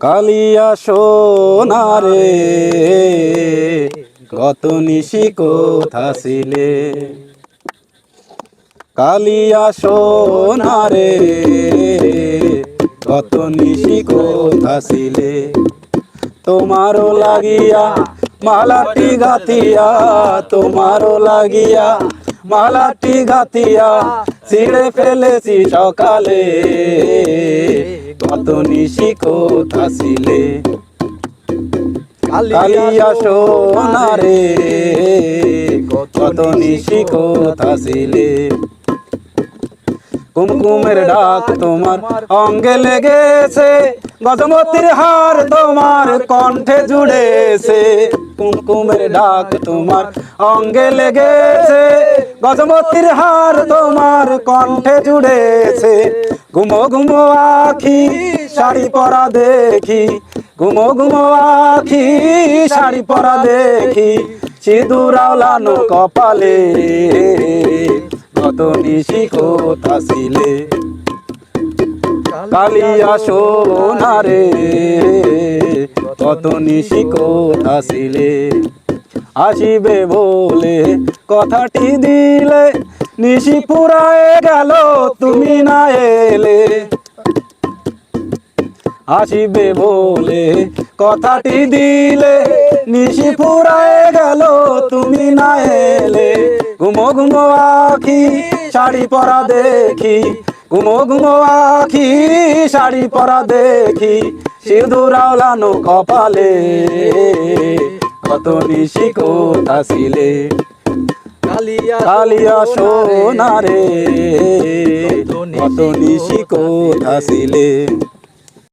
কালিয়া সোনারে, গত নিশি কোথা ছিলে? কালিয়া সোনারে, গত নিশি কোথা ছিলে? তোমারও লাগিয়া মালাটি গাতিয়া তোমারও লাগিয়া মালাটি গাতিয়া ছিঁড়ে ফেলেছি সকালে। কত নিশি কোথা ছিলে কালিয়া সোনারে কত নিশি কোথা কুমকুমের ডাক তোমার অঙ্গে লেগেছে। গজমতির হার তোমার কণ্ঠে জুড়েছে। কুমকুমের ডাক তোমার অঙ্গে লেগেছে। গজমতির হার তোমার কণ্ঠে জুড়েছে। ঘুমো ঘুমো আখি, শাড়ি পরা দেখি। ঘুমো ঘুমো আখি, শাড়ি পরা দেখি। সিঁদুর আওলানো কপালে কত নিশি কোথা ছিলে? কালিয়া সোনারে কত নিশি কোথা ছিলে? আসিবে বলে কথাটি দিলে, নিশি পুরায় গেল, তুমি না এলে আসিবে বলে কথাটি দিলে, নিশি পুরায় গেল, তুমি না এলে। ঘুমো ঘুমো আখি, শাড়ি পরা দেখি। ঘুমো ঘুমো আখি, শাড়ি পরা দেখি। সিঁদুর কপালে, কত নিশি কোথা ছিলে? কালিয়া সোনারে কত নিশি কোথা ছিলে